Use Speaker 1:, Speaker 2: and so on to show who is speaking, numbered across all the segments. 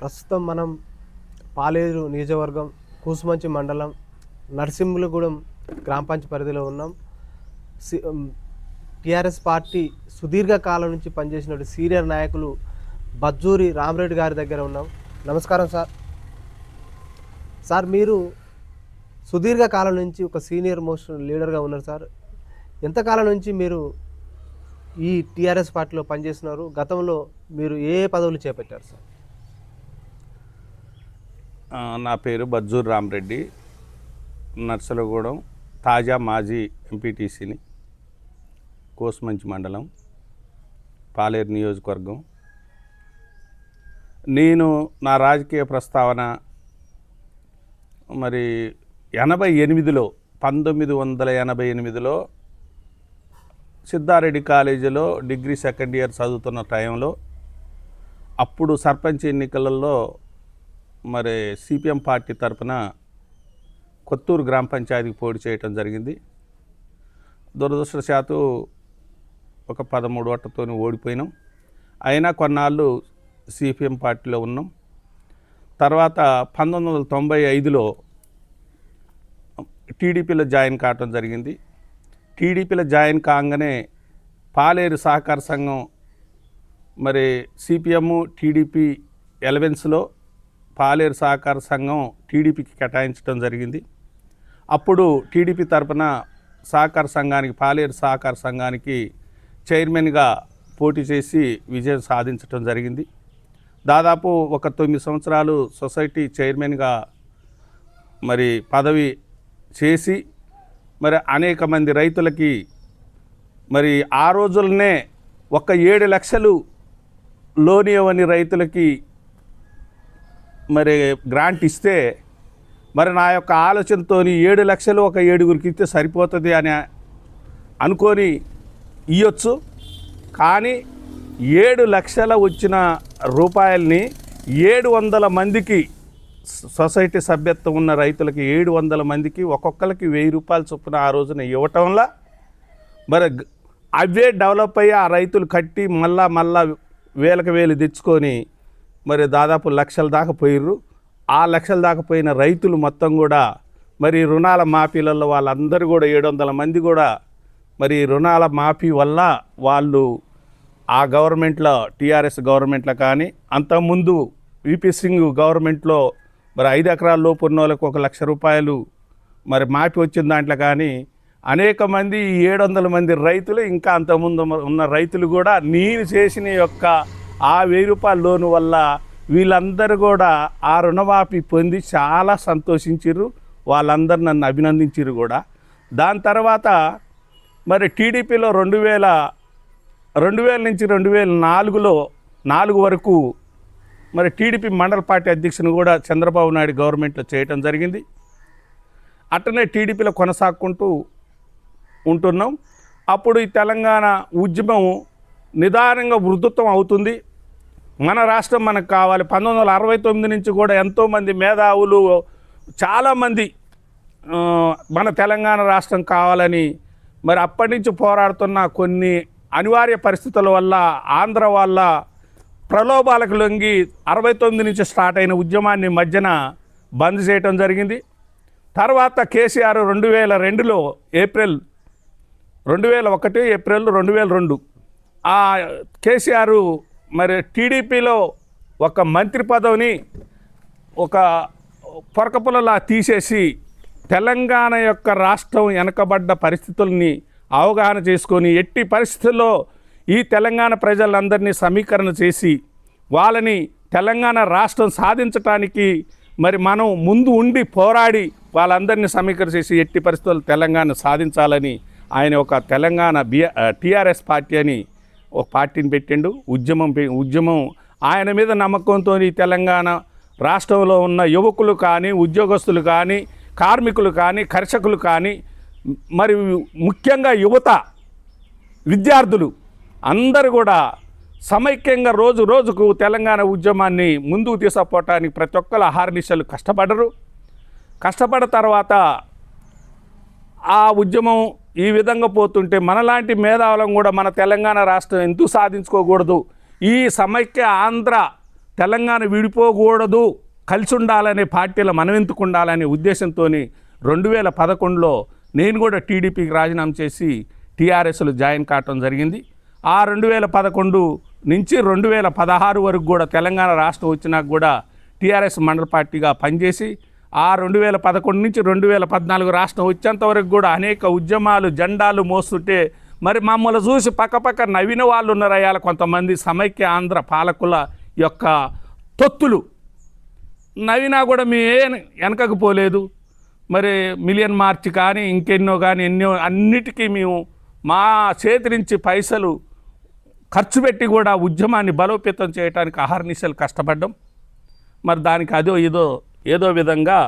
Speaker 1: ప్రస్తుతం మనం పాలేరు నియోజకవర్గం కూసుమంచి మండలం నర్సింహులగూడెం గ్రామ పంచాయతీ పరిధిలో ఉన్నాం. టిఆర్ఎస్ పార్టీ సుదీర్ఘ కాలం నుంచి పనిచేసిన సీనియర్ నాయకులు బజ్జూరి రామరెడ్డి గారి దగ్గర ఉన్నాం. నమస్కారం సార్. సార్ మీరు సుదీర్ఘ కాలం నుంచి ఒక సీనియర్ మోస్ట్ లీడర్గా ఉన్నారు సార్. ఎంతకాలం నుంచి మీరు ఈ టీఆర్ఎస్ పార్టీలో పనిచేస్తున్నారు? గతంలో మీరు ఏ పదవులు చేపట్టారు సార్?
Speaker 2: నా పేరు బజ్జూర్ రామరెడ్డి నర్సలగూడెం తాజా మాజీ ఎంపీటీసీని కోసమంచి మండలం పాలేరు నియోజకవర్గం. నేను నా రాజకీయ ప్రస్తావన మరి ఎనభై ఎనిమిదిలో పంతొమ్మిది వందల ఎనభై ఎనిమిదిలో సిద్ధారెడ్డి కాలేజీలో డిగ్రీ సెకండ్ ఇయర్ చదువుతున్న టైంలో అప్పుడు సర్పంచ్ ఎన్నికలలో మరి సిపిఎం పార్టీ తరపున కొత్తూరు గ్రామ పంచాయతీకి పోటీ చేయటం జరిగింది. దురదృష్టశాత్తు ఒక పదమూడు ఓట్లతో ఓడిపోయినాం. అయినా కొన్నాళ్ళు సిపిఎం పార్టీలో ఉన్నాం. తర్వాత పంతొమ్మిది వందల తొంభై ఐదులో టీడీపీలో జాయిన్ కావటం జరిగింది. టీడీపీలో జాయిన్ కాగానే పాలేరు సహకార సంఘం మరి సిపిఎం టీడీపీ ఎలవెన్స్లో పాలేరు సహకార సంఘం టీడీపీకి కేటాయించడం జరిగింది. అప్పుడు టీడీపీ తరపున సహకార సంఘానికి పాలేరు సహకార సంఘానికి చైర్మన్గా పోటీ చేసి విజయం సాధించడం జరిగింది. దాదాపు ఒక తొమ్మిది సంవత్సరాలు సొసైటీ చైర్మన్గా మరి పదవి చేసి మరి అనేక మంది రైతులకి మరి ఆ రోజులనే ఒక ఏడు లక్షలు లోన్ ఇవ్వని రైతులకి మరి గ్రాంట్ ఇస్తే మరి నా యొక్క ఆలోచనతో ఏడు లక్షలు ఒక ఏడుగురికి ఇస్తే సరిపోతుంది అని అనుకొని ఇవ్వచ్చు కానీ ఏడు లక్షల వచ్చిన రూపాయల్ని ఏడు వందల మందికి సొసైటీ సభ్యత్వం ఉన్న రైతులకి ఏడు వందల మందికి ఒక్కొక్కరికి వెయ్యి రూపాయల చొప్పున ఆ రోజున ఇవ్వటంలా మరి అవే డెవలప్ అయ్యి ఆ రైతులు కట్టి మళ్ళా మళ్ళా వేలకు వేలు తెచ్చుకొని మరి దాదాపు లక్షల దాకా పోయిర్రు. ఆ లక్షల దాకా పోయిన రైతులు మొత్తం కూడా మరి రుణాల మాఫీలలో వాళ్ళందరూ కూడా ఏడు వందల మంది కూడా మరి రుణాల మాఫీ వల్ల వాళ్ళు ఆ గవర్నమెంట్లో టీఆర్ఎస్ గవర్నమెంట్లో కానీ అంతకుముందు విపి సింగ్ గవర్నమెంట్లో మరి ఐదు ఎకరాల లోపు ఉన్న వాళ్ళకి ఒక లక్ష రూపాయలు మరి మాఫీ వచ్చిన దాంట్లో కానీ అనేక మంది ఈ ఏడు వందల మంది రైతులు ఇంకా అంతకుముందు ఉన్న రైతులు కూడా నేను చేసిన యొక్క ఆ వెయ్యి రూపాయల లోను వల్ల వీళ్ళందరూ కూడా ఆ రుణమాఫీ పొంది చాలా సంతోషించారు వాళ్ళందరూ నన్ను అభినందించారు కూడా. దాని తర్వాత మరి టీడీపీలో రెండు వేల రెండు వేల నుంచి రెండు వేల నాలుగులో నాలుగు వరకు మరి టీడీపీ మండల పార్టీ అధ్యక్షుని కూడా చంద్రబాబు నాయుడు గవర్నమెంట్లో చేయటం జరిగింది. అట్టనే టీడీపీలో కొనసాగుకుంటూ ఉంటున్నాం. అప్పుడు ఈ తెలంగాణ ఉద్యమం నిదానంగా వృద్ధుత్వం అవుతుంది. మన రాష్ట్రం మనకు కావాలి. పంతొమ్మిది వందల అరవై తొమ్మిది నుంచి కూడా ఎంతోమంది మేధావులు చాలామంది మన తెలంగాణ రాష్ట్రం కావాలని మరి అప్పటి నుంచి పోరాడుతున్న కొన్ని అనివార్య పరిస్థితుల వల్ల ఆంధ్ర వాళ్ళ ప్రలోభాలకు లొంగి అరవై తొమ్మిది నుంచి స్టార్ట్ అయిన ఉద్యమాన్ని మధ్యన బంద్ చేయటం జరిగింది. తర్వాత కేసీఆర్ రెండు వేల రెండులో ఏప్రిల్ రెండు వేల ఒకటి ఏప్రిల్ రెండు వేల రెండు ఆ కేసీఆర్ మరి టీడీపీలో ఒక మంత్రి పదవిని ఒక పొరకపులలా తీసేసి తెలంగాణ యొక్క రాష్ట్రం వెనకబడ్డ పరిస్థితుల్ని అవగాహన చేసుకొని ఎట్టి పరిస్థితుల్లో ఈ తెలంగాణ ప్రజలందరినీ సమీకరణ చేసి వాళ్ళని తెలంగాణ రాష్ట్రం సాధించటానికి మరి మనం ముందు ఉండి పోరాడి వాళ్ళందరినీ సమీకరణ చేసి ఎట్టి పరిస్థితుల్లో తెలంగాణ సాధించాలని ఆయన ఒక తెలంగాణ బి టీఆర్ఎస్ పార్టీ అని ఒక పార్టీని పెట్టిండు. ఉద్యమం పె- ఉద్యమం ఆయన మీద నమ్మకంతో ఈ తెలంగాణ రాష్ట్రంలో ఉన్న యువకులు కానీ ఉద్యోగస్తులు కానీ కార్మికులు కానీ కర్షకులు కానీ మరి ముఖ్యంగా యువత విద్యార్థులు అందరూ కూడా సమైక్యంగా రోజు రోజుకు తెలంగాణ ఉద్యమాన్ని ముందుకు తీసుకుపోవటానికి ప్రతి ఒక్కరు అహార్నిశలు కష్టపడరు. కష్టపడిన తర్వాత ఆ ఉద్యమం ఈ విధంగా పోతుంటే మనలాంటి మేధావులం కూడా మన తెలంగాణ రాష్ట్రం ఎందుకు సాధించుకోకూడదు? ఈ సమైక్య ఆంధ్ర తెలంగాణ విడిపోకూడదు. కలిసి ఉండాలనే పార్టీల మనవెందుకు ఉండాలనే ఉద్దేశంతో రెండు వేల పదకొండులో నేను కూడా టీడీపీకి రాజీనామా చేసి టీఆర్ఎస్లో జాయిన్ కావటం జరిగింది. ఆ రెండు వేల పదకొండు నుంచి రెండు వేల పదహారు వరకు కూడా తెలంగాణ రాష్ట్రం వచ్చినాక కూడా టీఆర్ఎస్ మండల పార్టీగా పనిచేసి ఆ రెండు వేల పదకొండు నుంచి రెండు వేల పద్నాలుగు రాష్ట్రం వచ్చేంత వరకు కూడా అనేక ఉద్యమాలు జెండాలు మోస్తుంటే మరి మమ్మల్ని చూసి పక్కపక్క నవ్విన వాళ్ళు ఉన్నారయ్యాల కొంతమంది సమైక్య ఆంధ్ర పాలకుల యొక్క తొత్తులు. నవ్వినా కూడా మేము వెనకకు పోలేదు. మరి మిలియన్ మార్చ్ కానీ ఇంకెన్నో కానీ ఎన్నో అన్నిటికీ మేము మా చేతి నుంచి పైసలు ఖర్చు పెట్టి కూడా ఉద్యమాన్ని బలోపేతం చేయడానికి అహర్నిశలు కష్టపడ్డాం. మరి దానికి అదో ఏదో ఏదో విధంగా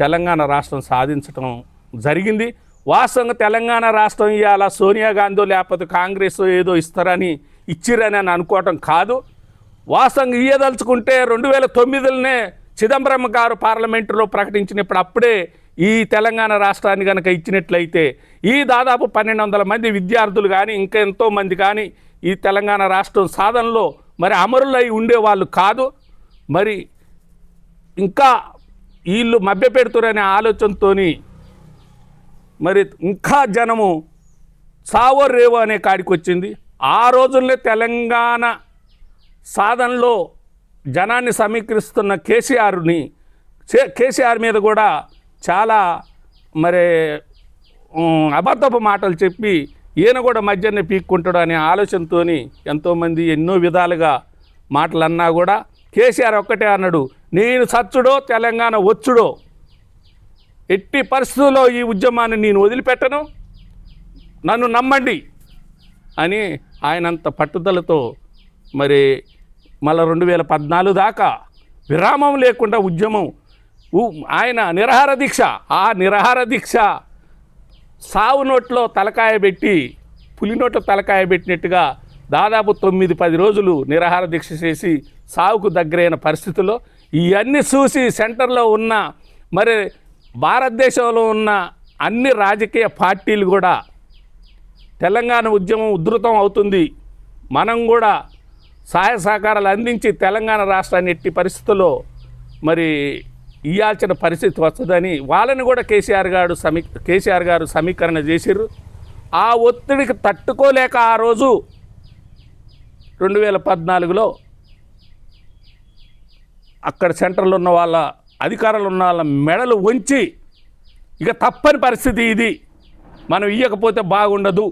Speaker 2: తెలంగాణ రాష్ట్రం సాధించటం జరిగింది. వాస్తవంగా తెలంగాణ రాష్ట్రం ఇవాళ సోనియా గాంధీ లేకపోతే కాంగ్రెస్ ఏదో ఇస్తారని ఇచ్చిరని అని అనుకోవటం కాదు. వాస్తవంగా ఇయ్యదలుచుకుంటే రెండు వేల తొమ్మిదిలోనే చిదంబరం గారు పార్లమెంటులో ప్రకటించినప్పుడు అప్పుడే ఈ తెలంగాణ రాష్ట్రాన్ని కనుక ఇచ్చినట్లయితే ఈ దాదాపు పన్నెండు వందల మంది విద్యార్థులు కానీ ఇంకా ఎంతోమంది కానీ ఈ తెలంగాణ రాష్ట్రం సాధనలో మరి అమరులై ఉండేవాళ్ళు కాదు. మరి ఇంకా వీళ్ళు మభ్యపెడుతురనే ఆలోచనతో మరి ఇంకా జనము సావో రేవో అనే కాడికి వచ్చింది. ఆ రోజుల్లో తెలంగాణ సాధనలో జనాన్ని సమీకరిస్తున్న కేసీఆర్ని చే- కేసీఆర్ మీద కూడా చాలా మరి అబద్ధపు మాటలు చెప్పి ఈయన కూడా మధ్యనే పీక్కుంటాడు అనే ఆలోచనతో ఎంతోమంది ఎన్నో విధాలుగా మాటలు అన్నా కూడా కేసీఆర్ ఒక్కటే అన్నాడు. నేను సచ్చుడో తెలంగాణ వచ్చుడో ఎట్టి పరిస్థితుల్లో ఈ ఉద్యమాన్ని నేను వదిలిపెట్టను. నన్ను నమ్మండి అని ఆయనంత పట్టుదలతో మరి మళ్ళీ రెండు వేల పద్నాలుగు దాకా విరామం లేకుండా ఉద్యమం ఆయన నిరహార దీక్ష ఆ నిరహార దీక్ష సావు నోట్లో తలకాయ పెట్టి పులినోట్లో తలకాయ పెట్టినట్టుగా దాదాపు తొమ్మిది పది రోజులు నిరాహార దీక్ష చేసి సావుకు దగ్గరైన పరిస్థితుల్లో ఇవన్నీ చూసి సెంటర్లో ఉన్న మరి భారతదేశంలో ఉన్న అన్ని రాజకీయ పార్టీలు కూడా తెలంగాణ ఉద్యమం ఉధృతం అవుతుంది. మనం కూడా సహాయ సహకారాలు అందించి తెలంగాణ రాష్ట్రాన్ని ఎట్టి పరిస్థితుల్లో మరి ఇవ్వాల్సిన పరిస్థితి వస్తుందని వాళ్ళని కూడా కేసీఆర్ గారు సమీ కేసీఆర్ గారు సమీకరణ చేసిర్రు. ఆ ఒత్తిడికి తట్టుకోలేక ఆ రోజు రెండు వేల పద్నాలుగులో అక్కడ సెంటర్లో ఉన్న వాళ్ళ అధికారులు ఉన్న వాళ్ళ మెడలు వంచి ఇక తప్పని పరిస్థితి ఇది. మనం ఇయ్యకపోతే బాగుండదు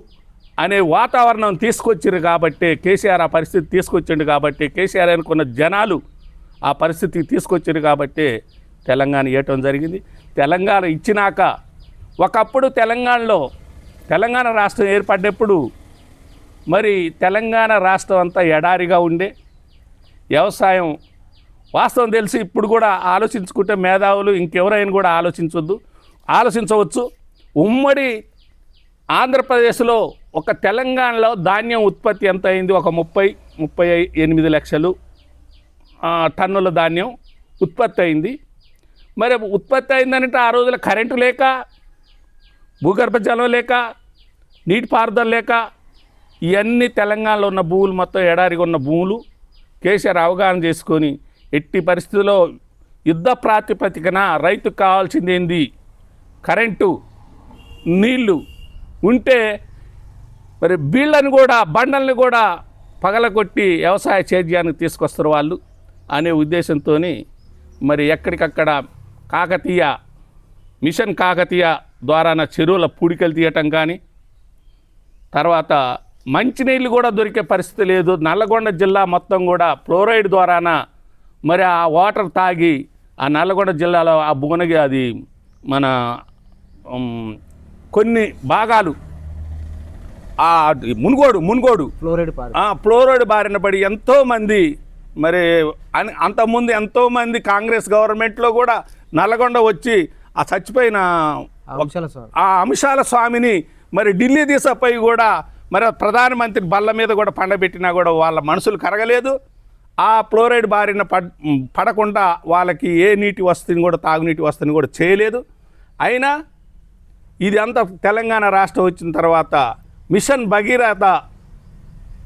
Speaker 2: అనే వాతావరణం తీసుకొచ్చారు కాబట్టి కేసీఆర్ ఆ పరిస్థితి తీసుకొచ్చిండు కాబట్టి కేసీఆర్ అనుకున్న జనాలు ఆ పరిస్థితికి తీసుకొచ్చిండు కాబట్టి తెలంగాణ ఇవ్వటం జరిగింది. తెలంగాణ ఇచ్చినాక ఒకప్పుడు తెలంగాణలో తెలంగాణ రాష్ట్రం ఏర్పడినప్పుడు మరి తెలంగాణ రాష్ట్రం అంతా ఎడారిగా ఉండే వ్యవసాయం వాస్తవం తెలిసి ఇప్పుడు కూడా ఆలోచించుకుంటే మేధావులు ఇంకెవరైనా కూడా ఆలోచించవద్దు ఆలోచించవచ్చు. ఉమ్మడి ఆంధ్రప్రదేశ్లో ఒక తెలంగాణలో ధాన్యం ఉత్పత్తి ఎంత అయింది? ఒక ముప్పై ముప్పై ఎనిమిది లక్షలు టన్నుల ధాన్యం ఉత్పత్తి అయింది. మరి ఉత్పత్తి అయిందంటే ఆ రోజుల కరెంటు లేక భూగర్భ జలం లేక నీటిపారుదల లేక ఇవన్నీ తెలంగాణలో ఉన్న భూములు మొత్తం ఎడారిగా ఉన్న భూములు కేసీఆర్ అవగాహన చేసుకొని ఎట్టి పరిస్థితుల్లో యుద్ధ ప్రాతిపదికన రైతుకు కావాల్సింది ఏంది? కరెంటు నీళ్ళు ఉంటే మరి బీళ్ళని కూడా బండల్ని కూడా పగలగొట్టి వ్యవసాయ సేద్యానికి తీసుకొస్తారు వాళ్ళు అనే ఉద్దేశంతో మరి ఎక్కడికక్కడ కాకతీయ మిషన్ కాకతీయ ద్వారాన చెరువుల పూడికలు తీయటం కానీ తర్వాత మంచినీళ్ళు కూడా దొరికే పరిస్థితి లేదు. నల్లగొండ జిల్లా మొత్తం కూడా ఫ్లోరైడ్ ద్వారాన మరి ఆ వాటర్ తాగి ఆ నల్లగొండ జిల్లాలో ఆ భువనగి అది మన కొన్ని భాగాలు ఆ మునుగోడు మునుగోడు.
Speaker 1: ఫ్లోరైడ్
Speaker 2: ఫ్లోరైడ్ బారిన పడి ఎంతోమంది మరి అన్- అంతకుముందు ఎంతోమంది కాంగ్రెస్ గవర్నమెంట్లో కూడా నల్లగొండ వచ్చి ఆ చచ్చిపోయిన ఆ అంశాల స్వామిని మరి ఢిల్లీ తీసుకుపోయి కూడా మరి ప్రధానమంత్రి బల్ల మీద కూడా పండబెట్టినా కూడా వాళ్ళ మనసులు కరగలేదు. ఆ ఫ్లోరైడ్ బారిన పడ్ పడకుండా వాళ్ళకి ఏ నీటి వసతిని కూడా తాగునీటి వసతిని కూడా చేయలేదు. అయినా ఇది అంతా తెలంగాణ రాష్ట్రం వచ్చిన తర్వాత మిషన్ భగీరథ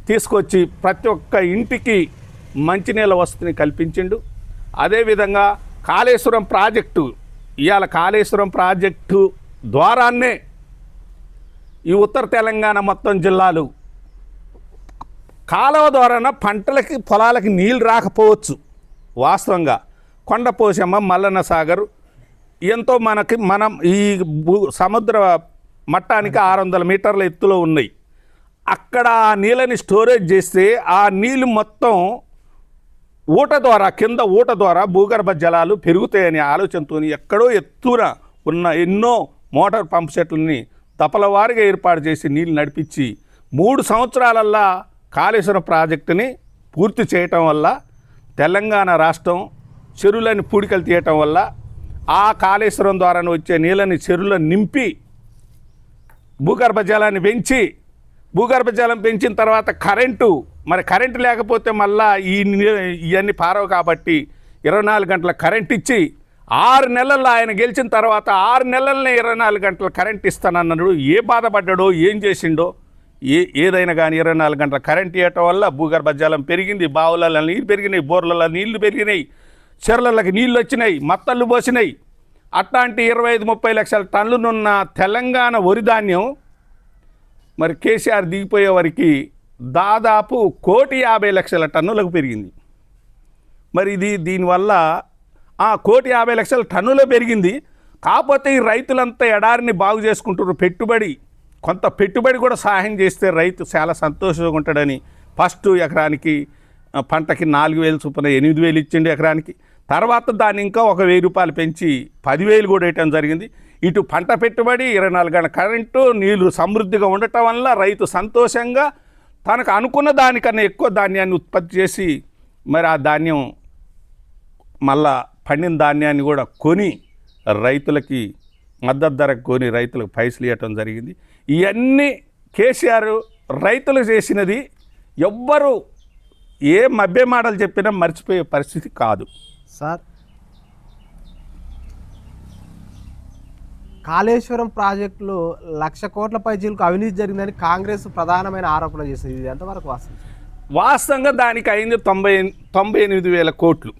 Speaker 2: తీసుకొచ్చి ప్రతి ఒక్క ఇంటికి మంచినీళ్ళ వసతిని కల్పించిండు. అదేవిధంగా కాళేశ్వరం ప్రాజెక్టు ఇవాళ కాళేశ్వరం ప్రాజెక్టు ద్వారానే ఈ ఉత్తర తెలంగాణ మొత్తం జిల్లాలు కాలువ ద్వారాన పంటలకి పొలాలకి నీళ్ళు రాకపోవచ్చు వాస్తవంగా. కొండపోశమ్మ మల్లన్న సాగర్ ఎంతో మనకి మనం ఈ భూ సముద్ర మట్టానికి ఆరు వందల మీటర్ల ఎత్తులో ఉన్నాయి. అక్కడ ఆ నీళ్ళని స్టోరేజ్ చేస్తే ఆ నీళ్ళు మొత్తం ఊట ద్వారా కింద ఊట ద్వారా భూగర్భ జలాలు పెరుగుతాయనే ఆలోచనతో ఎక్కడో ఎత్తున ఉన్న ఎన్నో మోటార్ పంప్ సెట్లని తపలవారిగా ఏర్పాటు చేసి నీళ్ళు నడిపించి మూడు సంవత్సరాలల్లా కాళేశ్వరం ప్రాజెక్టుని పూర్తి చేయటం వల్ల తెలంగాణ రాష్ట్రం చెరువులని పూడికలు తీయటం వల్ల ఆ కాళేశ్వరం ద్వారా వచ్చే నీళ్ళని చెరువులను నింపి భూగర్భ జలాన్ని పెంచి భూగర్భ జలం పెంచిన తర్వాత కరెంటు మరి కరెంటు లేకపోతే మళ్ళా ఈ ఇవన్నీ పారవు కాబట్టి ఇరవై నాలుగు గంటల కరెంట్ ఇచ్చి ఆరు నెలల్లో ఆయన గెలిచిన తర్వాత ఆరు నెలలనే ఇరవై నాలుగు గంటల కరెంట్ ఇస్తానన్నాడు. ఏ బాధపడ్డాడో ఏం చేసిండో ఏ ఏదైనా కానీ ఇరవై నాలుగు గంటల కరెంట్ ఇవ్వటం వల్ల భూగర్భ జలం పెరిగింది బావులలో నీళ్ళు పెరిగినాయి బోర్లలో నీళ్ళు పెరిగినాయి చెరలకి నీళ్ళు వచ్చినాయి మత్తళ్ళు పోసినాయి. అట్లాంటి ఇరవై ఐదు ముప్పై లక్షల టన్నులున్న తెలంగాణ వరి ధాన్యం మరి కేసీఆర్ దిగిపోయే వరకు దాదాపు కోటి యాభై లక్షల టన్నులకు పెరిగింది. మరి ఇది దీనివల్ల ఆ కోటి యాభై లక్షల టన్నులు పెరిగింది. కాకపోతే ఈ రైతులంతా ఎడారిని బాగు చేసుకుంటున్నారు పెట్టుబడి. కొంత పెట్టుబడి కూడా సహాయం చేస్తే రైతు చాలా సంతోషంగా ఉంటాడని ఫస్ట్ ఎకరానికి పంటకి నాలుగు వేలు చొప్పున ఎనిమిది వేలు ఇచ్చిండు ఎకరానికి. తర్వాత దాన్ని ఇంకా ఒక వెయ్యి రూపాయలు పెంచి పదివేలు కూడా వేయటం జరిగింది. ఇటు పంట పెట్టుబడి ఇరవై నాలుగు గంటల కరెంటు నీళ్ళు సమృద్ధిగా ఉండటం వల్ల రైతు సంతోషంగా తనకు అనుకున్న దానికన్నా ఎక్కువ ధాన్యాన్ని ఉత్పత్తి చేసి మరి ఆ ధాన్యం మళ్ళా పండిన ధాన్యాన్ని కూడా కొని రైతులకి మద్దతు ధరకు కొని రైతులకు పైసలు ఇవ్వటం జరిగింది. ఇవన్నీ కేసీఆర్ రైతులు చేసినది ఎవ్వరు ఏ మభ్య మాటలు చెప్పినా మర్చిపోయే పరిస్థితి కాదు.
Speaker 1: సార్ కాళేశ్వరం ప్రాజెక్టులో లక్ష కోట్ల పైచీలకు అవినీతి జరిగిందని కాంగ్రెస్ ప్రధానమైన ఆరోపణ చేసింది. ఇది ఎంతవరకు వాస్తవం?
Speaker 2: వాస్తవంగా దానికి అయింది తొంభై తొంభై ఎనిమిది వేల కోట్లు.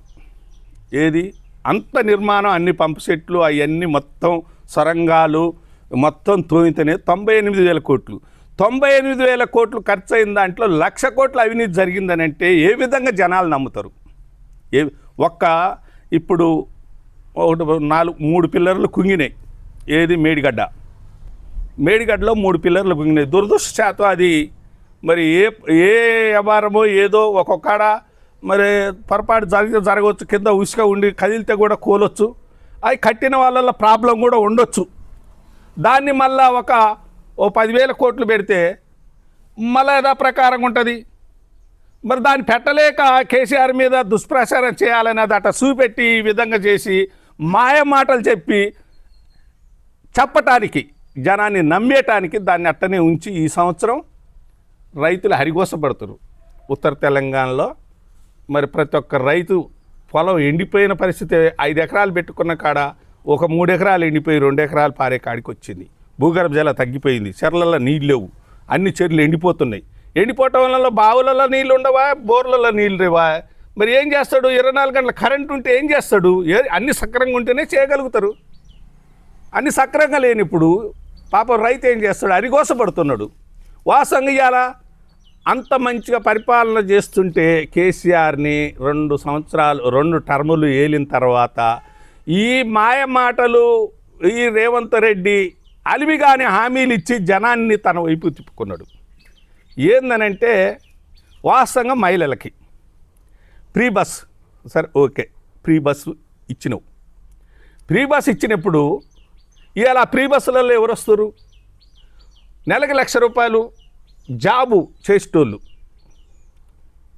Speaker 2: ఏది? అంత నిర్మాణం అన్ని పంపు సెట్లు అవన్నీ మొత్తం సొరంగాలు మొత్తం తోమితేనే తొంభై ఎనిమిది వేల కోట్లు. తొంభై ఎనిమిది వేల కోట్లు ఖర్చు అయిన దాంట్లో లక్ష కోట్ల అవినీతి జరిగిందని అంటే ఏ విధంగా జనాలు నమ్ముతారు? ఏ ఒక్క ఇప్పుడు ఒకటి నాలుగు మూడు పిల్లర్లు కుంగినాయి. ఏది? మేడిగడ్డ. మేడిగడ్డలో మూడు పిల్లర్లు కుంగినాయి. దురదృష్టశాతం అది మరి ఏ ఏ వ్యవహారమో ఏదో ఒక్కొక్కడ మరి పొరపాటు జరిగితే జరగవచ్చు కింద ఉసుక ఉండి కదిలితే కూడా కూలొచ్చు. అవి కట్టిన వాళ్ళ ప్రాబ్లం కూడా ఉండొచ్చు. దాన్ని మళ్ళా ఒక ఓ పదివేల కోట్లు పెడితే మళ్ళా యథా ప్రకారంగా ఉంటుంది. మరి దాన్ని పెట్టలేక కేసీఆర్ మీద దుష్ప్రచారం చేయాలని అది అట్ట చూపెట్టి ఈ విధంగా చేసి మాయ మాటలు చెప్పి చెప్పటానికి జనాన్ని నమ్మేటానికి దాన్ని అట్టనే ఉంచి ఈ సంవత్సరం రైతులు హరిగోసపడుతున్నారు ఉత్తర తెలంగాణలో మరి ప్రతి ఒక్క రైతు పొలం ఎండిపోయిన పరిస్థితి ఐదు ఎకరాలు పెట్టుకున్న కాడ ఒక మూడు ఎకరాలు ఎండిపోయి రెండు ఎకరాలు పారే కాడికి వచ్చింది. భూగర్భ జల తగ్గిపోయింది. చెర్లలో నీళ్ళు లేవు. అన్ని చెర్లు ఎండిపోతున్నాయి. ఎండిపోవటం వల్ల బావులలో నీళ్ళు ఉండవా? బోర్లలో నీళ్ళు లేవా? మరి ఏం చేస్తాడు? ఇరవై నాలుగు గంటల కరెంట్ ఉంటే ఏం చేస్తాడు? ఏ అన్ని సక్రంగా ఉంటేనే చేయగలుగుతారు. అన్ని సక్రంగా లేనిప్పుడు పాపం రైతు ఏం చేస్తాడు? అరిగోసపడుతున్నాడు. వాసంగా ఇవాళ అంత మంచిగా పరిపాలన చేస్తుంటే కేసీఆర్ని రెండు సంవత్సరాలు రెండు టర్ములు ఏలిన తర్వాత ఈ మాయ మాటలు ఈ రేవంత్ రెడ్డి అలివిగానే హామీలు ఇచ్చి జనాన్ని తన వైపు తిప్పుకున్నాడు. ఏందనంటే వాస్తవంగా మహిళలకి. ఫ్రీ బస్ సరే ఓకే ఫ్రీ బస్సు ఇచ్చినావు. ఫ్రీ బస్ ఇచ్చినప్పుడు ఇలా ఫ్రీ బస్సులలో ఎవరు వస్తారు? నెలకి లక్ష రూపాయలు జాబు చేసేటోళ్ళు.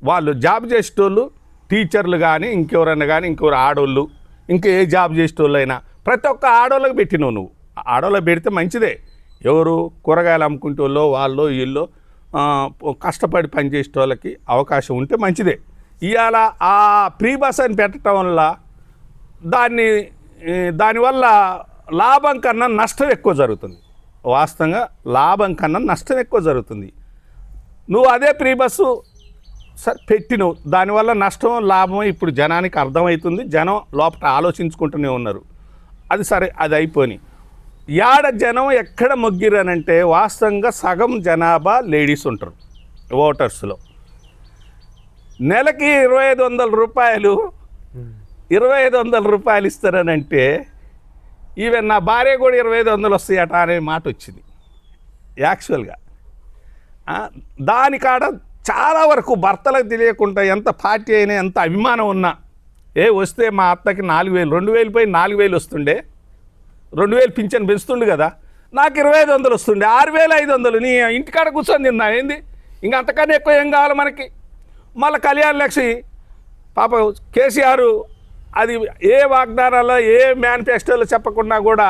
Speaker 2: వాళ్ళు జాబ్ చేసేటోళ్ళు టీచర్లు కానీ ఇంకెవరైనా కానీ ఇంకెవరు ఆడోళ్ళు ఇంకా ఏ జాబ్ చేసేటోళ్ళైనా అయినా ప్రతి ఒక్క ఆడోళ్ళకి పెట్టినావు నువ్వు. ఆడోళ్ళకి పెడితే మంచిదే. ఎవరు కూరగాయలు అమ్ముకుంటోళ్ళో వాళ్ళు వీళ్ళు కష్టపడి పనిచేసే వాళ్ళకి అవకాశం ఉంటే మంచిదే. ఇవాళ ఆ ప్రీ బస్ అని పెట్టడం వల్ల దాన్ని దానివల్ల లాభం కన్నా నష్టం ఎక్కువ జరుగుతుంది. వాస్తవంగా లాభం కన్నా నష్టం ఎక్కువ జరుగుతుంది. నువ్వు అదే ప్రీ బస్సు సరే పెట్టినవు. దానివల్ల నష్టం లాభం ఇప్పుడు జనానికి అర్థమవుతుంది. జనం లోపల ఆలోచించుకుంటూనే ఉన్నారు. అది సరే అది అయిపోయి యాడ జనం ఎక్కడ మొగ్గిరనంటే వాస్తవంగా సగం జనాభా లేడీస్ ఉంటారు ఓటర్స్లో. నెలకి ఇరవై ఐదు వందల రూపాయలు ఇరవై ఐదు వందల రూపాయలు ఇస్తారనంటే ఈవెన్ నా భార్య కూడా ఇరవై ఐదు వందలు వస్తాయట అనే మాట వచ్చింది యాక్చువల్గా దానికాడ చాలా వరకు భర్తలకు తెలియకుండా ఎంత పార్టీ అయినా ఎంత అభిమానం ఉన్నా ఏ వస్తే మా అత్తకి నాలుగు వేలు రెండు వేలు పోయి నాలుగు వేలు వస్తుండే. రెండు వేలు పింఛన్ పెంచుతుండు కదా. నాకు ఇరవై ఐదు వందలు వస్తుండే. ఆరు వేలు ఐదు వందలు. నీ ఇంటికాడ కూర్చొని తిన్నా. ఏంది? ఇంకా అంతకన్నా ఎక్కువ ఏం కావాలి మనకి? మళ్ళీ కళ్యాణ్ లక్ష్మి పాప కేసీఆర్ అది ఏ వాగ్దానాల్లో ఏ మేనిఫెస్టోలో చెప్పకుండా కూడా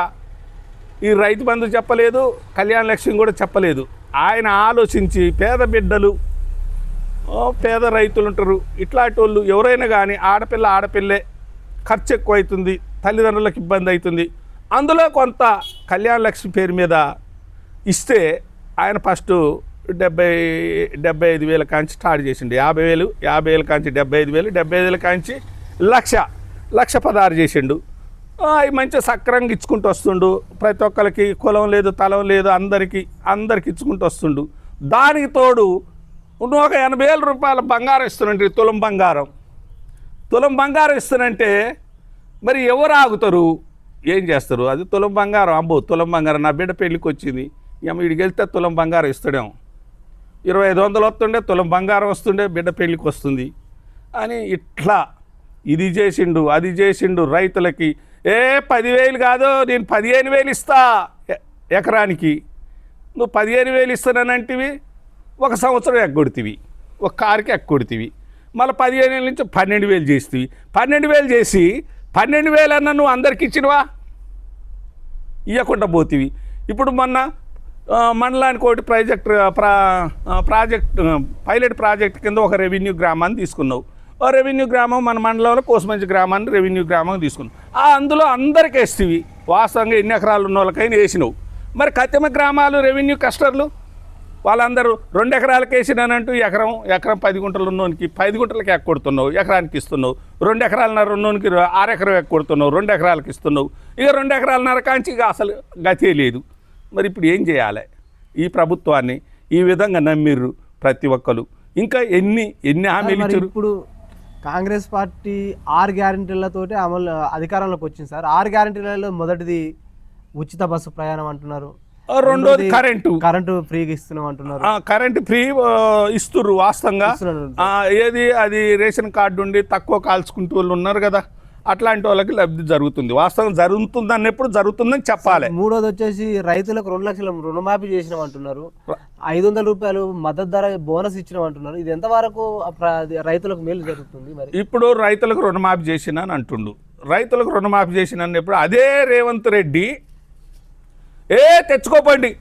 Speaker 2: ఈ రైతు బంధు చెప్పలేదు కళ్యాణ లక్ష్మి కూడా చెప్పలేదు. ఆయన ఆలోచించి పేద బిడ్డలు పేద రైతులు ఉంటారు. ఇట్లాంటి వాళ్ళు ఎవరైనా కానీ ఆడపిల్ల ఆడపిల్లే ఖర్చు ఎక్కువ అవుతుంది తల్లిదండ్రులకు ఇబ్బంది అవుతుంది అందులో కొంత కళ్యాణ లక్ష్మి పేరు మీద ఇస్తే ఆయన ఫస్ట్ డెబ్బై డెబ్బై ఐదు వేల కాంచి స్టార్ట్ చేసిండు. యాభై వేలు యాభై వేల కాంచి డెబ్బై ఐదు వేలు డెబ్బై ఐదు వేల కాంచి లక్ష లక్ష పదహారు చేసిండు. అవి మంచిగా సక్రంగా ఇచ్చుకుంటూ వస్తుండు. ప్రతి ఒక్కరికి కులం లేదు తలం లేదు అందరికీ అందరికి ఇచ్చుకుంటూ వస్తుండు. దానికి తోడు నువ్వు ఒక ఎనభై వేల రూపాయల బంగారం ఇస్తున్నట్టు తులం బంగారం. తులం బంగారం ఇస్తానంటే మరి ఎవరు ఆగుతారు? ఏం చేస్తారు? అది తులం బంగారం. అబ్బో తులం బంగారం. నా బిడ్డ పెళ్ళికి వచ్చింది. ఇక వీడికి వెళ్తే తులం బంగారం ఇస్తాడేమో. ఇరవై ఐదు వందలు వస్తుండే తులం బంగారం వస్తుండే బిడ్డ పెళ్ళికి వస్తుంది. అని ఇట్లా ఇది చేసిండు అది చేసిండు రైతులకి ఏ పదివేలు కాదు నేను పదిహేను వేలు ఇస్తా ఎకరానికి. నువ్వు పదిహేను వేలు ఇస్తానంటివి ఒక సంవత్సరం ఎగ్గొడుతీవి ఒక కారుకి ఎక్కొడితివి మళ్ళీ పదిహేను ఏళ్ళ నుంచి పన్నెండు వేలు చేస్తుంది పన్నెండు వేలు చేసి పన్నెండు వేలు అన్న నువ్వు అందరికి ఇచ్చినవా? ఇవ్వకుండా పోతివి. ఇప్పుడు మొన్న మండలానికి ఒకటి ప్రాజెక్ట్ ప్రా ప్రాజెక్ట్ పైలట్ ప్రాజెక్ట్ కింద ఒక రెవెన్యూ గ్రామాన్ని తీసుకున్నావు. ఓ రెవెన్యూ గ్రామం మన మండలంలో కోసమంచి గ్రామాన్ని రెవెన్యూ గ్రామం తీసుకున్నావు. ఆ అందులో అందరికి వేస్తేవి. వాస్తవంగా ఎన్ని ఎకరాలు ఉన్న వాళ్ళకైనా వేసినావు. మరి కత్తిమ గ్రామాలు రెవెన్యూ కస్టర్లు వాళ్ళందరూ రెండు ఎకరాలకు వేసినానంటూ ఎకరం ఎకరం పది గుంటలు ఉన్నోనికి పది గుంటలకి ఎక్కొడుతున్నావు ఎకరానికి ఇస్తున్నావు. రెండు ఎకరాలన్నర ఉన్నోనికి ఆరు ఎకరం ఎక్కొడుతున్నావు రెండు ఎకరాలకు ఇస్తున్నావు. ఇక రెండు ఎకరాలన్నర కాంచి ఇక అసలు గతే లేదు. మరి ఇప్పుడు ఏం చేయాలి? ఈ ప్రభుత్వాన్ని ఈ విధంగా నమ్మిర్రు ప్రతి ఒక్కరు. ఇంకా ఎన్ని ఎన్ని హామీలు ఇచ్చారు?
Speaker 1: ఇప్పుడు కాంగ్రెస్ పార్టీ ఆరు గ్యారంటీలతోటి అమలు అధికారంలోకి వచ్చింది సార్. ఆరు గ్యారంటీలలో మొదటిది ఉచిత బస్సు ప్రయాణం అంటున్నారు.
Speaker 2: రెండోది కరెంటు.
Speaker 1: కరెంటు ఫ్రీగా ఇస్తున్నాం అంటున్నారు.
Speaker 2: కరెంట్ ఫ్రీ ఇస్తుర్రు వాస్తవంగా. ఏది అది రేషన్ కార్డు ఉండి తక్కువ కాల్చుకుంటూ వాళ్ళు ఉన్నారు కదా అట్లాంటి వాళ్ళకి లబ్ధి జరుగుతుంది. వాస్తవం జరుగుతుంది అన్నప్పుడు జరుగుతుందని చెప్పాలి.
Speaker 1: మూడోది వచ్చేసి రైతులకు రెండు లక్షల రుణమాఫీ చేసినాం అంటున్నారు. ఐదు వందల రూపాయలు మద్దతు ధర బోనస్ ఇచ్చినాం అంటున్నారు. ఇది ఎంతవరకు రైతులకు మేలు జరుగుతుంది మరి?
Speaker 2: ఇప్పుడు రైతులకు రుణమాఫీ చేసిన అని అంటుండు. రైతులకు రుణమాఫీ చేసిన అన్నప్పుడు అదే రేవంత్ రెడ్డి ఏ తెచ్చుకోపండి.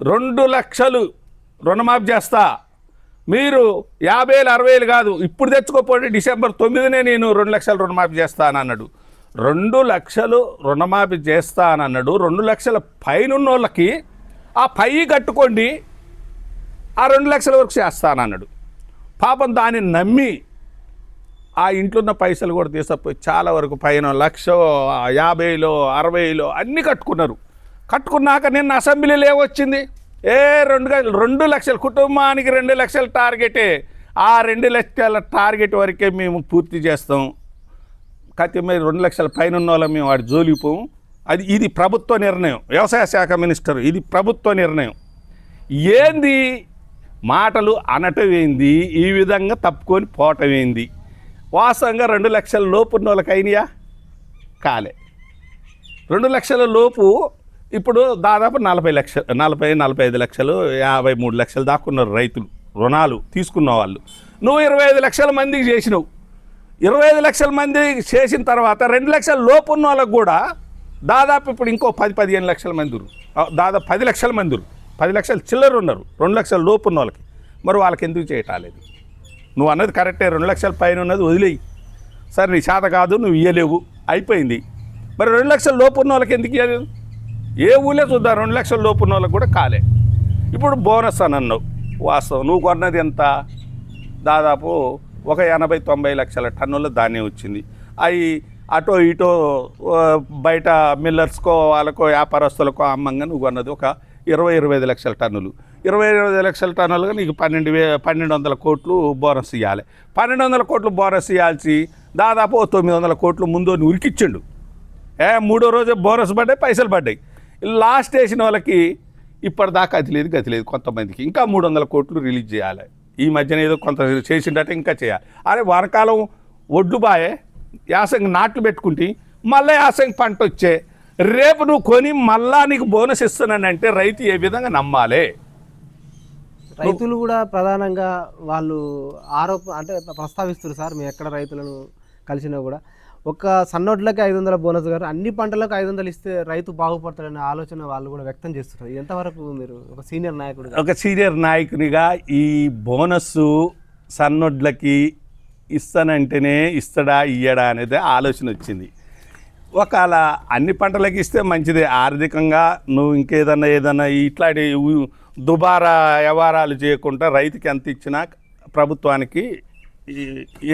Speaker 2: రెండు లక్షలు రుణమాఫీ చేస్తా. మీరు యాభై వేలు అరవై వేలు కాదు ఇప్పుడు తెచ్చుకోపోండి డిసెంబర్ తొమ్మిదినే నేను రెండు లక్షలు రుణమాఫీ చేస్తానన్నాడు రెండు లక్షలు రుణమాఫీ చేస్తానన్నాడు రెండు లక్షల పైన వాళ్ళకి ఆ పై కట్టుకోండి ఆ రెండు లక్షల వరకు చేస్తానన్నాడు పాపం దాన్ని నమ్మి ఆ ఇంట్లో ఉన్న పైసలు కూడా తీసుకుపోయి చాలా వరకు పైన లక్ష యాభైలో అరవైలో అన్నీ కట్టుకున్నారు. కట్టుకున్నాక నిన్న అసెంబ్లీలో ఏమొచ్చింది? ఏ రెండు రెండు లక్షలు కుటుంబానికి రెండు లక్షల టార్గెటే ఆ రెండు లక్షల టార్గెట్ వరకే మేము పూర్తి చేస్తాం. కత్తి మీద రెండు లక్షల పైన ఉన్న వాళ్ళం మేము వాడి జోలికిపోము అది ఇది ప్రభుత్వ నిర్ణయం. వ్యవసాయ శాఖ మినిస్టర్ ఇది ప్రభుత్వ నిర్ణయం. ఏంది? మాటలు అనటమేంది? ఈ విధంగా తప్పుకొని పోవటమేంది? వాస్తవంగా రెండు లక్షల లోపు ఉన్న వాళ్ళకి అయినాయా? కాలే. రెండు లక్షల లోపు ఇప్పుడు దాదాపు నలభై లక్షలు నలభై నలభై ఐదు లక్షలు యాభై మూడు లక్షలు దాక్కున్నారు రైతులు రుణాలు తీసుకున్న వాళ్ళు. నువ్వు ఇరవై ఐదు లక్షల మందికి చేసినావు. ఇరవై ఐదు లక్షల మంది చేసిన తర్వాత రెండు లక్షల లోపు ఉన్న వాళ్ళకు కూడా దాదాపు ఇప్పుడు ఇంకో పది పదిహేను లక్షల మంది దాదాపు పది లక్షల మంది పది లక్షల చిల్లర ఉన్నారు. రెండు లక్షల లోపు ఉన్న వాళ్ళకి. మరి వాళ్ళకి ఎందుకు చేయటాలేదు? నువ్వు అన్నది కరెక్టే. రెండు లక్షల పైన ఉన్నది వదిలేయి. సరే నీ చేత కాదు నువ్వు ఇయ్యలేవు. అయిపోయింది. మరి రెండు లక్షల లోపు ఉన్న వాళ్ళకి ఎందుకు ఇవ్వలేదు ఏ ఊళ్ళో చూద్దాం రెండు లక్షల లోపు ఉన్న వాళ్ళకి కూడా కాలే. ఇప్పుడు బోనస్ అని అన్నావు. వాస్తవం. నువ్వు కొన్నది ఎంత? దాదాపు ఒక ఎనభై తొంభై లక్షల టన్నుల ధాన్యం వచ్చింది. అవి అటో ఇటో బయట మిల్లర్స్కో వాళ్ళకో వ్యాపారస్తులకో అమ్మంగా నువ్వు కొన్నది ఒక ఇరవై ఇరవై ఐదు లక్షల టన్నులు. ఇరవై ఇరవై ఐదు లక్షల టన్నులుగా నీకు పన్నెండు వే పన్నెండు వందల కోట్లు బోనస్ ఇవ్వాలి పన్నెండు వందల కోట్లు బోనస్ ఇవ్వాల్సి దాదాపు తొమ్మిది వందల కోట్లు ముందు ఉరికిచ్చిండు. ఏ మూడో రోజు బోనస్ పడ్డాయి పైసలు పడ్డాయి. లాస్ట్ వేసిన వాళ్ళకి ఇప్పటిదాకా అది లేదు గతి లేదు కొంతమందికి. ఇంకా మూడు వందల కోట్లు రిలీజ్ చేయాలి. ఈ మధ్యన ఏదో కొంత చేసిండట ఇంకా చేయాలి. అరే వానకాలం ఒడ్లు బాయే యాసంగి నాట్లు పెట్టుకుంటే మళ్ళీ యాసంగి పంట వచ్చే రేపు నువ్వు కొని మళ్ళా నీకు బోనస్ ఇస్తున్నానంటే రైతు ఏ విధంగా నమ్మాలి?
Speaker 1: రైతులు కూడా ప్రధానంగా వాళ్ళు ఆరోప అంటే ప్రస్తావిస్తారు సార్ మేము ఎక్కడ రైతులను కలిసినా కూడా. ఒక సన్నోట్లకి ఐదు వందల బోనస్ గారు అన్ని పంటలకు ఐదు వందలు ఇస్తే రైతు బాగుపడతాడనే ఆలోచన వాళ్ళు కూడా వ్యక్తం చేస్తున్నారు. ఎంతవరకు మీరు ఒక సీనియర్ నాయకుడు
Speaker 2: ఒక సీనియర్ నాయకునిగా ఈ బోనస్ సన్నొడ్లకి ఇస్తానంటేనే ఇస్తాడా ఇయ్యడా అనేది ఆలోచన వచ్చింది. ఒకవేళ అన్ని పంటలకి ఇస్తే మంచిదే. ఆర్థికంగా నువ్వు ఇంకేదన్నా ఏదన్నా ఇట్లాంటి దుబారా వ్యవహారాలు చేయకుండా రైతుకి ఎంత ఇచ్చినా ప్రభుత్వానికి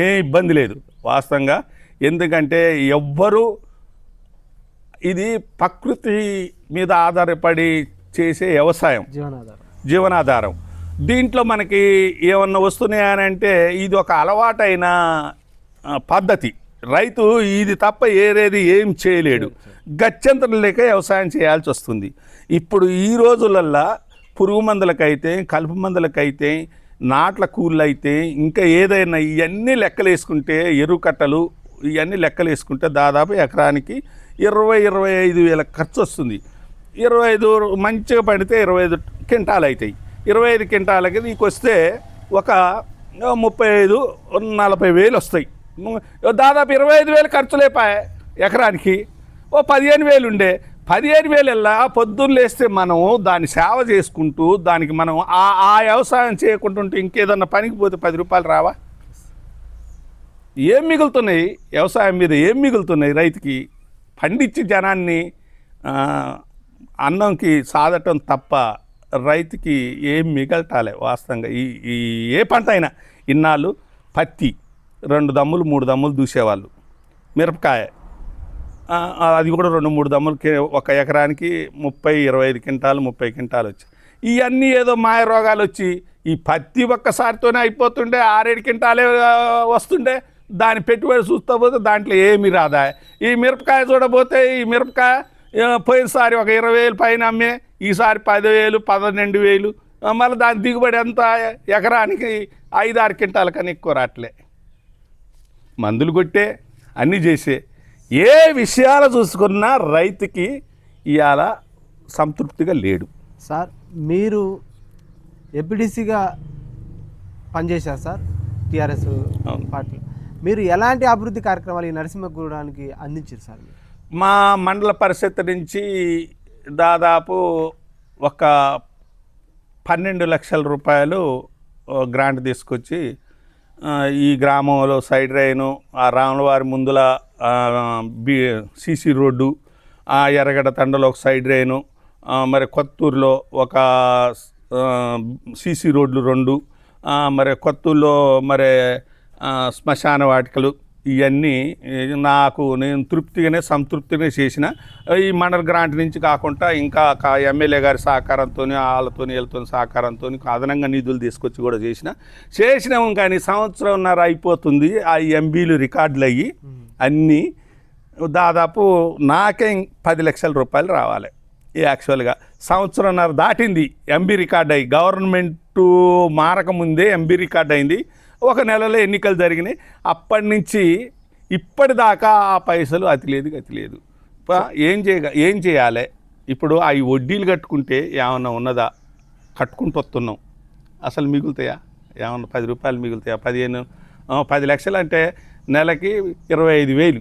Speaker 2: ఏ ఇబ్బంది లేదు. వాస్తవంగా ఎందుకంటే ఎవ్వరూ ఇది ప్రకృతి మీద ఆధారపడి చేసే వ్యవసాయం.
Speaker 1: జీవనాధారం.
Speaker 2: జీవనాధారం. దీంట్లో మనకి ఏమన్నా వస్తున్నాయనంటే ఇది ఒక అలవాటైన పద్ధతి. రైతు ఇది తప్ప ఏరేది ఏం చేయలేడు. గత్యంతరం లేక వ్యవసాయం చేయాల్సి వస్తుంది. ఇప్పుడు ఈ రోజులల్లా పురుగు మందులకైతే కలుపు మందులకైతే నాట్ల కూళ్ళు అయితే ఇంకా ఏదైనా ఇవన్నీ లెక్కలు వేసుకుంటే ఎరువు కట్టలు ఇవన్నీ లెక్కలు వేసుకుంటే దాదాపు ఎకరానికి ఇరవై ఇరవై ఐదు వేల ఖర్చు వస్తుంది. ఇరవై ఐదు మంచిగా పడితే ఇరవై ఐదు క్వింటాలు అవుతాయి. ఇరవై ఐదు క్వింటాలకి నీకు వస్తే ఒక ముప్పై ఐదు నలభై వేలు వస్తాయి. దాదాపు ఇరవై ఐదు వేలు ఖర్చు లేపాయి ఎకరానికి. ఓ పదిహేను వేలు ఉండే. పదిహేను వేలల్లా పొద్దున్న లేస్తే మనం దాన్ని సేవ చేసుకుంటూ దానికి మనం ఆ ఆ వ్యవసాయం ఉంటే ఇంకేదన్నా పనికి పోతే పది రూపాయలు రావా? ఏం మిగులుతున్నాయి? వ్యవసాయం మీద ఏం మిగులుతున్నాయి రైతుకి? పండించి జనాన్ని అన్నంకి సాదటం తప్ప రైతుకి ఏం మిగలటాలే వాస్తవంగా. ఈ ఈ ఏ పంట అయినా ఇన్నాళ్ళు పత్తి రెండు దమ్ములు మూడు దమ్ములు దూసేవాళ్ళు. మిరపకాయ అది కూడా రెండు మూడు దమ్ములకి ఒక ఎకరానికి ముప్పై ఇరవై ఐదు క్వింటాలు ముప్పై క్వింటాలు వచ్చి ఇవన్నీ ఏదో మాయ రోగాలు వచ్చి ఈ పత్తి ఒక్కసారితోనే అయిపోతుండే ఆరేడు క్వింటాలే వస్తుండే. దాని పెట్టుబడి చూస్తా పోతే దాంట్లో ఏమి రాదా. ఈ మిరపకాయ చూడబోతే ఈ మిరపకాయ పోయినసారి ఒక ఇరవై వేలు పైన అమ్మే ఈసారి పదివేలు పన్నెండు వేలు. మళ్ళీ దాని దిగుబడి ఎంత ఎకరానికి ఐదు ఆరు క్వింటాల కన్నా ఎక్కువ రావట్లే మందులు కొట్టే అన్నీ చేసే. ఏ విషయాలు చూసుకున్నా రైతుకి ఇవాళ సంతృప్తిగా లేడు.
Speaker 1: సార్ మీరు ఎంపీడీసీగా పనిచేశారు సార్ టీఆర్ఎస్. పార్టీ మీరు ఎలాంటి అభివృద్ధి కార్యక్రమాలు ఈ నరసింహగూడానికి అందించారు సార్?
Speaker 2: మా మండల పరిషత్ నుంచి దాదాపు ఒక పన్నెండు లక్షల రూపాయలు గ్రాంట్ తీసుకొచ్చి ఈ గ్రామంలో సైడ్ రైను ఆ రాములవారి ముందుల బీ బి సీసీ రోడ్డు ఆ ఎర్రగడ్డ తండలో ఒక సైడ్ రైను మరి కొత్తూరులో ఒక సీసీ రోడ్లు రెండు మరి కొత్తూరులో మరి శ్మశాన వాటికలు ఇవన్నీ నాకు నేను తృప్తిగానే సంతృప్తిగానే చేసిన. ఈ మండల గ్రాంట్ నుంచి కాకుండా ఇంకా కా ఎమ్మెల్యే గారి సహకారంతో వాళ్ళతో వీళ్ళతో సహకారంతో అదనంగా నిధులు తీసుకొచ్చి కూడా చేసిన. చేసినాము కానీ సంవత్సరంన్నర అయిపోతుంది. ఆ ఎంబీలు రికార్డులు అయ్యి అన్నీ దాదాపు నాకే పది లక్షల రూపాయలు రావాలి. యాక్చువల్గా సంవత్సరంన్నర దాటింది. ఎంబీ రికార్డ్ అయ్యి గవర్నమెంటు మారకముందే ఎంబీ రికార్డ్ అయింది ఒక నెలలో ఎన్నికలు జరిగినాయి. అప్పటి నుంచి ఇప్పటిదాకా ఆ పైసలు అతి లేదు గతి లేదు ఏం చేయ ఏం చేయాలి? ఇప్పుడు అవి వడ్డీలు కట్టుకుంటే ఏమన్నా ఉన్నదా? కట్టుకుంటూ వస్తున్నాం. అసలు మిగులుతాయా? ఏమన్నా పది రూపాయలు మిగులుతాయా? పదిహేను పది లక్షలు అంటే నెలకి ఇరవై ఐదు వేలు.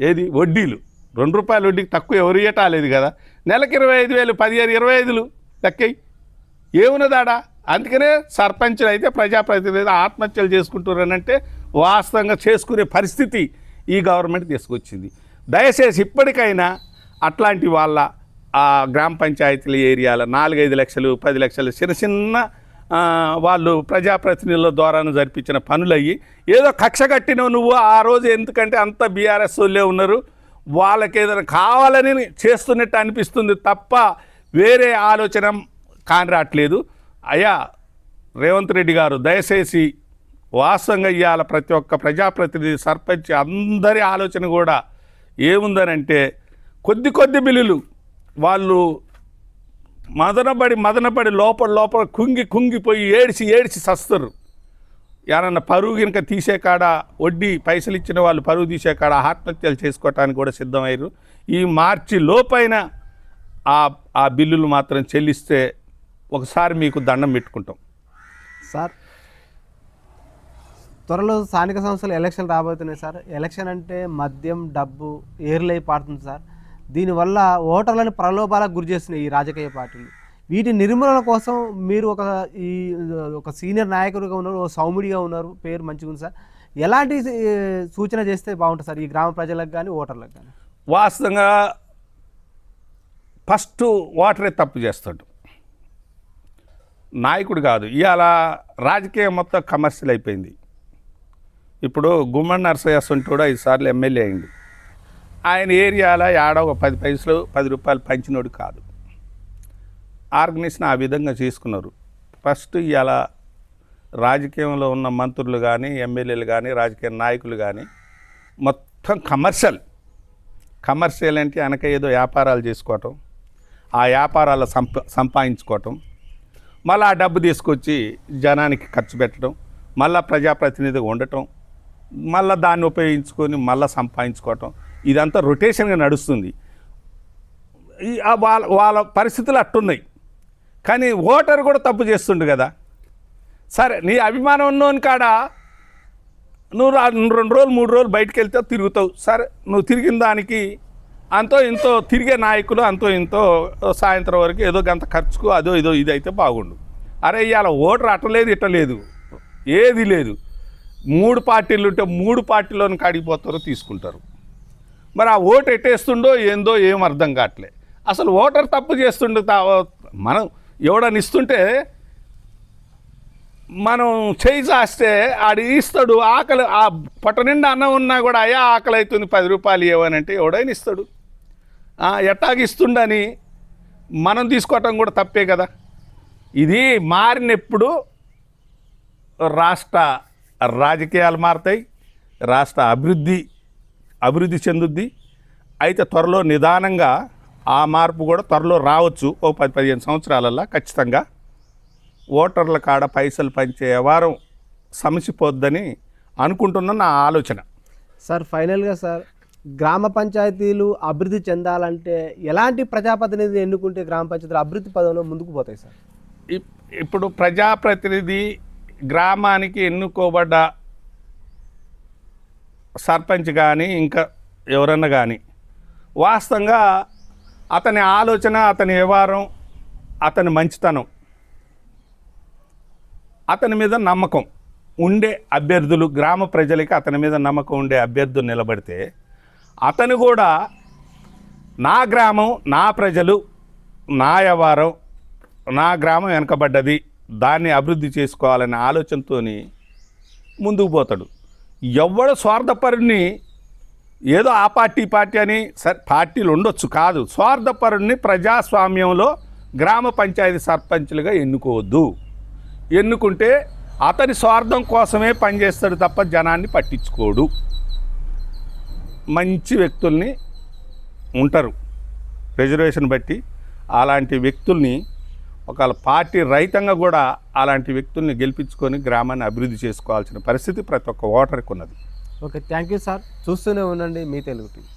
Speaker 2: ఏది? వడ్డీలు. రెండు రూపాయల వడ్డీకి తక్కువ ఎవరు ఇయ్యటాలేదు కదా. నెలకి ఇరవై ఐదు వేలు పదిహేను ఇరవై ఐదులు లెక్కయి. ఏమున్నదాడా? అందుకనే సర్పంచులు అయితే ప్రజాప్రతినిధులు ఆత్మహత్యలు చేసుకుంటున్నారంటే వాస్తవంగా చేసుకునే పరిస్థితి ఈ గవర్నమెంట్ తీసుకొచ్చింది. దయచేసి ఇప్పటికైనా అట్లాంటి వాళ్ళ ఆ గ్రామ పంచాయతీల ఏరియాల నాలుగైదు లక్షలు పది లక్షలు చిన్న చిన్న వాళ్ళు ప్రజాప్రతినిధుల ద్వారా జరిపించిన పనులు అయ్యి ఏదో కక్ష కట్టినవు నువ్వు ఆ రోజు ఎందుకంటే అంత బీఆర్ఎస్ వాళ్ళే ఉన్నారు. వాళ్ళకి ఏదైనా కావాలని చేస్తున్నట్టు అనిపిస్తుంది తప్ప వేరే ఆలోచన కాని రావట్లేదు అయ్యా రేవంత్ రెడ్డి గారు దయచేసి వాస్తవంగా ఇవాళ ప్రతి ఒక్క ప్రజాప్రతినిధి సర్పంచ్ అందరి ఆలోచన కూడా ఏముందనంటే కొద్ది కొద్ది బిల్లులు వాళ్ళు మదనబడి మదనబడి లోపల లోపల కుంగి కుంగిపోయి ఏడిసి ఏడిసి సస్తారు. ఎవరన్నా పరువు కనుక తీసే కాడ వడ్డీ పైసలు ఇచ్చిన వాళ్ళు పరువు తీసే కాడ ఆత్మహత్యలు చేసుకోవటానికి కూడా సిద్ధమయ్యారు. ఈ మార్చి లోపైన ఆ బిల్లులు మాత్రం చెల్లిస్తే ఒకసారి మీకు దండం పెట్టుకుంటాం.
Speaker 1: సార్ త్వరలో స్థానిక సంస్థలు ఎలక్షన్ రాబోతున్నాయి సార్. ఎలక్షన్ అంటే మద్యం డబ్బు ఏర్లై పాడుతుంది సార్. దీనివల్ల ఓటర్లను ప్రలోభాలకు గురి చేస్తున్నాయి ఈ రాజకీయ పార్టీలు. వీటి నిర్మూలన కోసం మీరు ఒక ఈ ఒక సీనియర్ నాయకుడిగా ఉన్నారు ఓ సౌముడిగా ఉన్నారు పేరు మంచిగా ఉంది సార్. ఎలాంటి సూచన చేస్తే బాగుంటుంది సార్ ఈ గ్రామ ప్రజలకు కానీ ఓటర్లకు కానీ
Speaker 2: వాస్తవంగా ఫస్ట్ ఓటరే తప్పు చేస్తాడు. నాయకుడు కాదు. ఇవాళ రాజకీయం మొత్తం కమర్షియల్ అయిపోయింది. ఇప్పుడు గుమ్మడి నరసయ్య సొంటోడు కూడా ఈసార్లు ఎమ్మెల్యే అయింది ఆయన ఏరియాలో ఏడ ఒక పది పైసలు పది రూపాయలు పంచినోడు కాదు. ఆర్గనైజేషన్ ఆ విధంగా చేసుకున్నారు. ఫస్ట్ ఇవాళ రాజకీయంలో ఉన్న మంత్రులు కానీ ఎమ్మెల్యేలు కానీ రాజకీయ నాయకులు కానీ మొత్తం కమర్షియల్ కమర్షియల్ అంటే వెనక ఏదో వ్యాపారాలు చేసుకోవటం ఆ వ్యాపారాలు సంప సంపాదించుకోవటం మళ్ళీ ఆ డబ్బు తీసుకొచ్చి జనానికి ఖర్చు పెట్టడం మళ్ళీ ప్రజాప్రతినిధిగా ఉండటం మళ్ళీ దాన్ని ఉపయోగించుకొని మళ్ళీ సంపాదించుకోవటం ఇదంతా రొటేషన్గా నడుస్తుంది. ఈ ఆ వాళ్ళ వాళ్ళ పరిస్థితులు అట్టున్నాయి. కానీ ఓటర్ కూడా తప్పు చేస్తుండు కదా. సరే నీ అభిమానం ఉన్నోని కాడ నువ్వు రెండు రోజులు మూడు రోజులు బయటకు వెళ్తే తిరుగుతావు. సరే నువ్వు తిరిగిన దానికి అంతో ఇంతో తిరిగే నాయకులు అంతో ఇంతో సాయంత్రం వరకు ఏదో గంత ఖర్చుకు అదో ఇదో ఇది అయితే బాగుండు. అరే ఇవాళ ఓటర్ అట్టలేదు ఇట్టలేదు ఏది లేదు. మూడు పార్టీలు ఉంటే మూడు పార్టీలోని కాడిపోతారో తీసుకుంటారు. మరి ఆ ఓటు ఎట్టేస్తుండో ఏందో ఏం అర్థం కావట్లే. అసలు ఓటర్ తప్పు చేస్తుండే తా- మనం ఎవడని ఇస్తుంటే మనం చేయి చాస్తే ఆడు ఇస్తాడు ఆకలి ఆ పొట్ట నిండా అన్నం ఉన్నా కూడా అయ్యా ఆకలి అవుతుంది పది రూపాయలు ఇవ్వనంటే ఎవడైనా ఇస్తాడు. ఎట్టాగిస్తుండని ఇస్తుండని మనం తీసుకోవటం కూడా తప్పే కదా. ఇది మారినప్పుడు రాష్ట్ర రాజకీయాలు మారుతాయి రాష్ట్ర అభివృద్ధి అభివృద్ధి చెందుద్ది. అయితే త్వరలో నిదానంగా ఆ మార్పు కూడా త్వరలో రావచ్చు. ఓ పది పదిహేను సంవత్సరాలల్లో ఖచ్చితంగా ఓటర్ల కాడ పైసలు పంచే వ్యవహారం సమసిపోద్దని అనుకుంటున్న నా ఆలోచన.
Speaker 1: సార్ ఫైనల్గా సార్ గ్రామ పంచాయతీలు అభివృద్ధి చెందాలంటే ఎలాంటి ప్రజాప్రతినిధి ఎన్నుకుంటే గ్రామ పంచాయతీలు అభివృద్ధి పదంలో ముందుకు పోతాయి సార్?
Speaker 2: ఇప్- ఇప్పుడు ప్రజాప్రతినిధి గ్రామానికి ఎన్నుకోబడ్డ సర్పంచ్ కానీ ఇంకా ఎవరన్నా కానీ వాస్తవంగా అతని ఆలోచన అతని వ్యవహారం అతని మంచితనం అతని మీద నమ్మకం ఉండే అభ్యర్థులు గ్రామ ప్రజలకి అతని మీద నమ్మకం ఉండే అభ్యర్థులు నిలబడితే అతను కూడా నా గ్రామం నా ప్రజలు నా వ్యవహారం నా గ్రామం వెనకబడ్డది. దాన్ని అభివృద్ధి చేసుకోవాలనే ఆలోచనతో ముందుకు పోతాడు. ఎవడు స్వార్థపరుణ్ణి ఏదో ఆ పార్టీ పార్టీ అని సరే పార్టీలు ఉండొచ్చు కాదు. స్వార్థపరుణ్ణి ప్రజాస్వామ్యంలో గ్రామ పంచాయతీ సర్పంచ్లుగా ఎన్నుకోవద్దు. ఎన్నుకుంటే అతని స్వార్థం కోసమే పనిచేస్తాడు తప్ప జనాన్ని పట్టించుకోడు. మంచి వ్యక్తుల్ని ఉంటారు. రిజర్వేషన్ బట్టి అలాంటి వ్యక్తుల్ని ఒకవేళ పార్టీ రహితంగా కూడా అలాంటి వ్యక్తుల్ని గెలిపించుకొని గ్రామాన్ని అభివృద్ధి చేసుకోవాల్సిన పరిస్థితి ప్రతి ఒక్క ఓటర్కి ఉన్నది.
Speaker 1: Okay thank you sir. చూస్తూనే ఉండండి మీ తెలుగు టీవీ.